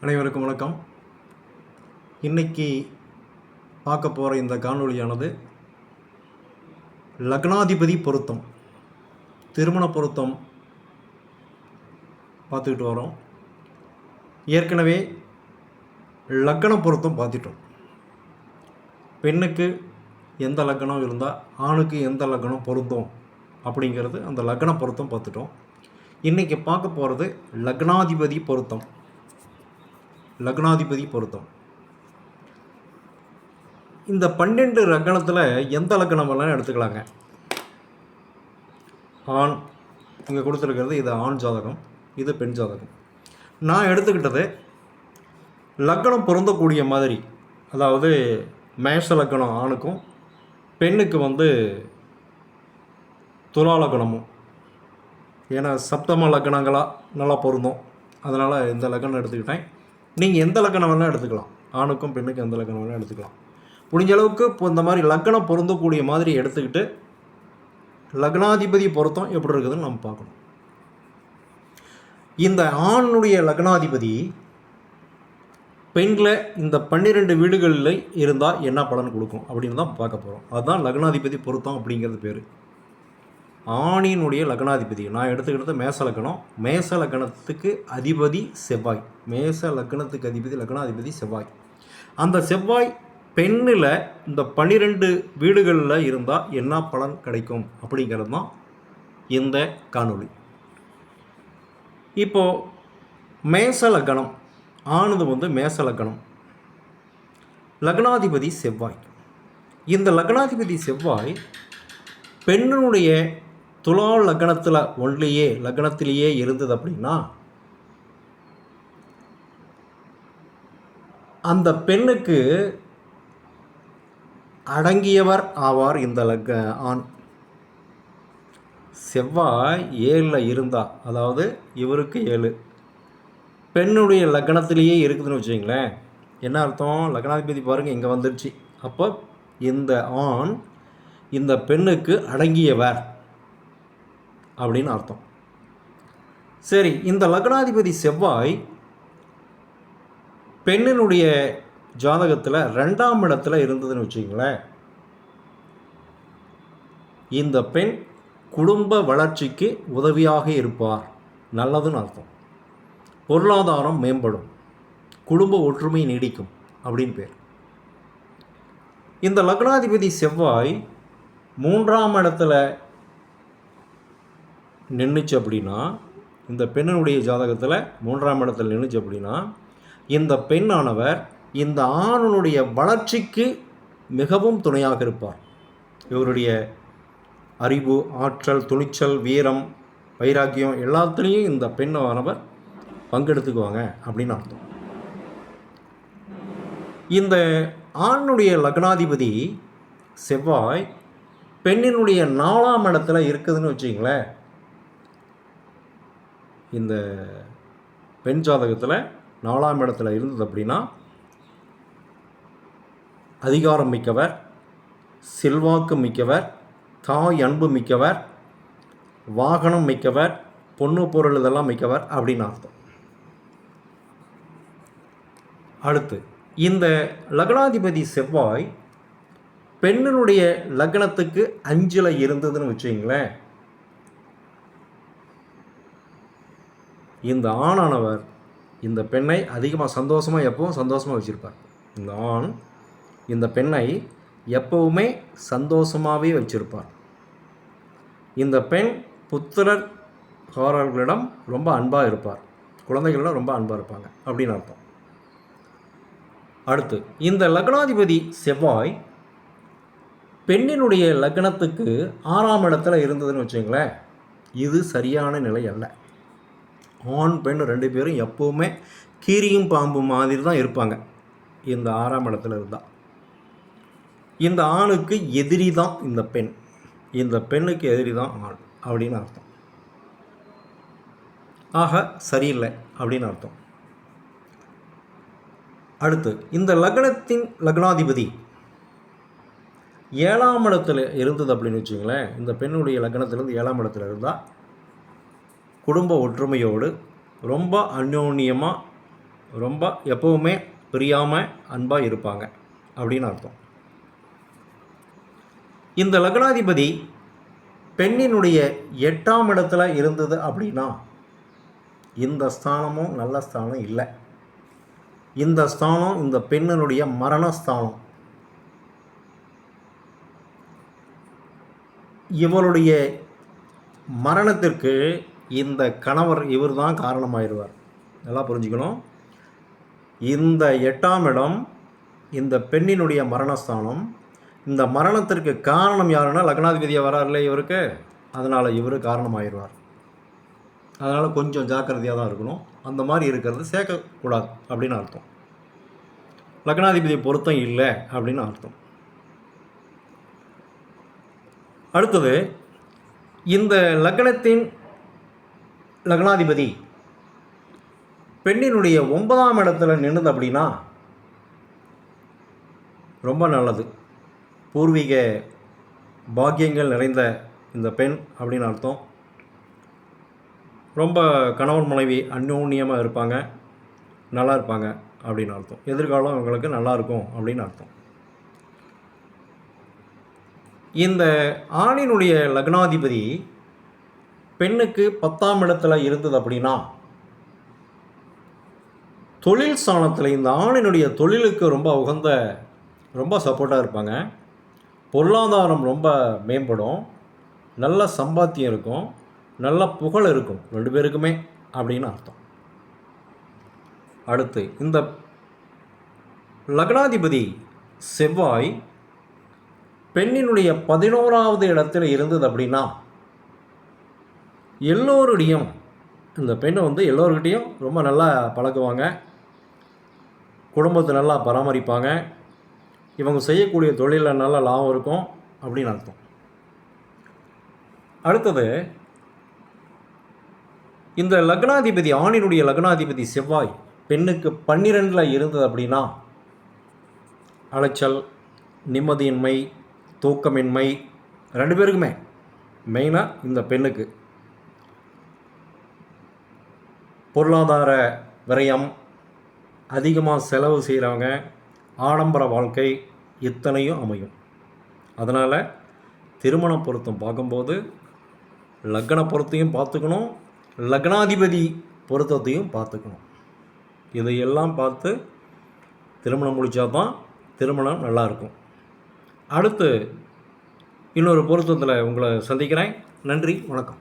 அனைவருக்கும் வணக்கம். இன்னைக்கு பார்க்க போகிற இந்த காணொளியானது லக்னாதிபதி பொருத்தம் திருமண பொருத்தம் பார்த்துக்கிட்டு வரோம். ஏற்கனவே லக்ன பொருத்தம் பார்த்துட்டோம். பெண்ணுக்கு எந்த லக்னம் இருந்தால் ஆணுக்கு எந்த லக்னம் பொருத்தம் அப்படிங்கிறது அந்த லக்ன பொருத்தம் பார்த்துட்டோம். இன்றைக்கி பார்க்க போகிறது லக்னாதிபதி பொருத்தம். லக்னாதிபதி பொருத்தம். இந்த பன்னெண்டு லக்னத்தில் எந்த லக்னம் வேணாலும் எடுத்துக்கலாங்க? ஆண் இங்கே கொடுத்துருக்கிறது இது ஆண் ஜாதகம் இது பெண் ஜாதகம். நான் எடுத்துக்கிட்டது லக்னம் பொருந்தக்கூடிய மாதிரி அதாவது மேஷ லக்னம் ஆணுக்கும் பெண்ணுக்கு வந்து துலா லக்னமும். ஏன்னா சப்தம லக்னங்களாக நல்லா பொருந்தும். அதனால் இந்த லக்னம் எடுத்துக்கிட்டேன். நீங்கள் எந்த லக்கணம் வேணால் எடுத்துக்கலாம். ஆணுக்கும் பெண்ணுக்கும் எந்த லக்கணம் வேணால் எடுத்துக்கலாம். முடிஞ்ச அளவுக்கு இப்போ இந்த மாதிரி லக்கணம் பொருந்தக்கூடிய மாதிரி எடுத்துக்கிட்டு லக்னாதிபதி பொருத்தம் எப்படி இருக்குதுன்னு நம்ம பார்க்கணும். இந்த ஆணுடைய லக்னாதிபதி பெண்களை இந்த பன்னிரெண்டு வீடுகளில் இருந்தால் என்ன பலன் கொடுக்கும் அப்படின்னு தான் பார்க்க போகிறோம் அதுதான் லக்னாதிபதி பொருத்தம் அப்படிங்கிறது பேர். ஆணினுடைய லக்னாதிபதி நான் எடுத்துக்கிட்டது மேச லக்னம். மேச லக்னத்துக்கு அதிபதி செவ்வாய். மேச லக்னத்துக்கு அதிபதி லக்னாதிபதி செவ்வாய். அந்த செவ்வாய் பெண்ணில் இந்த பன்னிரெண்டு வீடுகளில் இருந்தால் என்ன பலன் கிடைக்கும்? அப்படிங்கிறது தான் இந்த காணொளி. இப்போது மேச லக்னம். ஆனது வந்து மேச லக்னம். லக்னாதிபதி செவ்வாய். இந்த லக்னாதிபதி செவ்வாய் பெண்ணினுடைய துலா லக்னத்தில் ஒன்றிலேயே லக்னத்திலேயே இருந்தது அப்படின்னா அந்த பெண்ணுக்கு அடங்கியவர் ஆவார் இந்த லக் ஆண். செவ்வாய் ஏழில் இருந்தா அதாவது இவருக்கு ஏழு. பெண்ணுடைய லக்னத்திலேயே இருக்குதுன்னு வச்சுங்களேன் என்ன அர்த்தம்? லக்னாதிபதி பாருங்கள் இங்கே வந்துருச்சு. அப்போ இந்த ஆண் இந்த பெண்ணுக்கு அடங்கியவர். அப்படின்னு அர்த்தம். சரி இந்த லக்னாதிபதி செவ்வாய் பெண்ணினுடைய ஜாதகத்தில் ரெண்டாம் இடத்துல இருந்ததுன்னு வச்சுங்களேன் இந்த பெண் குடும்ப வளர்ச்சிக்கு உதவியாக இருப்பார். நல்லதுன்னு அர்த்தம். பொருளாதாரம் மேம்படும். குடும்ப ஒற்றுமை நீடிக்கும் அப்படின்னு பேர். இந்த லக்னாதிபதி செவ்வாய் மூன்றாம் இடத்துல நின்றுச்சு அப்படின்னா இந்த பெண்ணினுடைய ஜாதகத்தில் மூன்றாம் இடத்தில் நின்றுச்சு அப்படின்னா இந்த பெண்ணானவர் இந்த ஆணனுடைய வளர்ச்சிக்கு மிகவும் துணையாக இருப்பார். இவருடைய அறிவு ஆற்றல் துணிச்சல் வீரம் வைராக்கியம் எல்லாத்துலேயும் இந்த பெண்ணானவர் பங்கெடுத்துக்குவாங்க அப்படின்னு அர்த்தம். இந்த ஆணுடைய லக்னாதிபதி செவ்வாய் பெண்ணினுடைய நாலாம் இடத்துல இருக்குதுன்னு வச்சிங்களேன் இந்த பெண் ஜாதகத்தில் நாலாம் இடத்துல இருந்தது அப்படின்னா அதிகாரம் மிக்கவர் செல்வாக்கு மிக்கவர் தாய் அன்பு மிக்கவர் வாகனம் மிக்கவர் பொண்ணு பொருள் இதெல்லாம் மிக்கவர் அப்படின்னு அர்த்தம். அடுத்து இந்த லக்னாதிபதி செவ்வாய் பெண்ணினுடைய லக்னத்துக்கு அஞ்சில் இருந்ததுன்னு வச்சுங்களேன் இந்த ஆணானவர் இந்த பெண்ணை அதிகமாக சந்தோஷமாக எப்பவும் சந்தோஷமாக வச்சுருப்பார். இந்த ஆண் இந்த பெண்ணை எப்பவுமே சந்தோஷமாகவே வச்சிருப்பார். இந்த பெண் புத்திரர் காரர்களிடம் ரொம்ப அன்பாக இருப்பார். குழந்தைகளிடம் ரொம்ப அன்பாக இருப்பாங்க அப்படின்னு அர்த்தம். அடுத்து இந்த லக்னாதிபதி செவ்வாய் பெண்ணினுடைய லக்னத்துக்கு ஆறாம் இடத்துல இருந்ததுன்னு வச்சுங்களேன் இது சரியான நிலை அல்ல. ஆண் பெண் ரெண்டு பேரும் எப்போவுமே கீரியும் பாம்பு மாதிரி தான் இருப்பாங்க. இந்த ஆறாம் இடத்துல இருந்தால் இந்த ஆணுக்கு எதிரி தான் இந்த பெண். இந்த பெண்ணுக்கு எதிரி தான் ஆண் அப்படின்னு அர்த்தம். ஆக சரியில்லை அப்படின்னு அர்த்தம். அடுத்து இந்த லக்னத்தின் லக்னாதிபதி ஏழாம் இடத்துல இருந்தது அப்படின்னு வச்சுங்களேன் இந்த பெண்ணுடைய லக்னத்திலிருந்து ஏழாம் இடத்துல இருந்தால் குடும்ப ஒற்றுமையோடு ரொம்ப அந்யோன்யமாக ரொம்ப எப்போவுமே பிரியாமல் அன்பாக இருப்பாங்க அப்படின்னு அர்த்தம். இந்த லக்னாதிபதி பெண்ணினுடைய எட்டாம் இடத்துல இருந்தது அப்படின்னா இந்த ஸ்தானமும் நல்ல ஸ்தானம் இல்லை. இந்த ஸ்தானம் இந்த பெண்ணினுடைய மரணஸ்தானம். இவளுடைய மரணத்திற்கு இந்த கணவர் இவர் தான் காரணமாயிடுவார் நல்லா புரிஞ்சுக்கணும். இந்த எட்டாம் இடம் இந்த பெண்ணினுடைய மரணஸ்தானம். இந்த மரணத்திற்கு காரணம் யாருன்னா வரார் இல்லை இவருக்கு. அதனால் இவர் காரணமாயிடுவார் அதனால் கொஞ்சம் ஜாக்கிரதையாக தான் இருக்கணும். அந்த மாதிரி இருக்கிறது சேர்க்கக்கூடாது அப்படின்னு அர்த்தம். லக்னாதிபதி பொருத்தம் இல்லை அப்படின்னு அர்த்தம். அடுத்தது இந்த லக்னத்தின் லக்னாதிபதி பெண்ணினுடைய ஒன்பதாம் இடத்துல நின்றுது அப்படின்னா ரொம்ப நல்லது. பூர்வீக பாக்கியங்கள் நிறைந்த இந்த பெண் அப்படின்னு அர்த்தம். ரொம்ப கணவன் மனைவி அந்யோன்யமாக இருப்பாங்க நல்லா இருப்பாங்க அப்படின்னு அர்த்தம். எதிர்காலம் அவங்களுக்கு நல்லா இருக்கும் அப்படின்னு அர்த்தம். இந்த ஆணினுடைய லக்னாதிபதி பெண்ணுக்கு பத்தாம் இடத்துல இருந்தது அப்படின்னா தொழில் ஸ்தானத்தில் இந்த ஆணினுடைய தொழிலுக்கு ரொம்ப உகந்த ரொம்ப சப்போர்ட்டாக இருப்பாங்க. பொருளாதாரம் ரொம்ப மேம்படும். நல்ல சம்பாத்தியம் இருக்கும். நல்ல புகழ் இருக்கும். ரெண்டு பேருக்குமே அப்படின்னு அர்த்தம். அடுத்து இந்த லக்னாதிபதி செவ்வாய் பெண்ணினுடைய பதினோராவது இடத்துல இருந்தது அப்படின்னா எல்லோருடையும் இந்த பெண்ணை வந்து எல்லோருக்கிட்டேயும் ரொம்ப நல்லா பழகுவாங்க. குடும்பத்தை நல்லா பராமரிப்பாங்க. இவங்க செய்யக்கூடிய தொழிலில் நல்ல லாபம் இருக்கும் அப்படின்னு அர்த்தம். அடுத்தது இந்த லக்னாதிபதி ஆணினுடைய லக்னாதிபதி செவ்வாய் பெண்ணுக்கு பன்னிரெண்டில் இருந்தது அப்படின்னா அலைச்சல் நிம்மதியின்மை தூக்கமின்மை ரெண்டு பேருக்குமே மெயினாக இந்த பெண்ணுக்கு. பொருளாதார விரயம் அதிகமாக செலவு செய்கிறவங்க ஆடம்பர வாழ்க்கை இத்தனையும் அமையும். அதனால் திருமண பொருத்தம் பார்க்கும்போது லக்ன பொருத்தையும் பார்த்துக்கணும் லக்னாதிபதி பொருத்தத்தையும் பார்த்துக்கணும். இதையெல்லாம் பார்த்து திருமணம் முடித்தா தான் திருமணம் நல்லாயிருக்கும். அடுத்து இன்னொரு பொருத்தத்தில் உங்களை சந்திக்கிறேன். நன்றி வணக்கம்.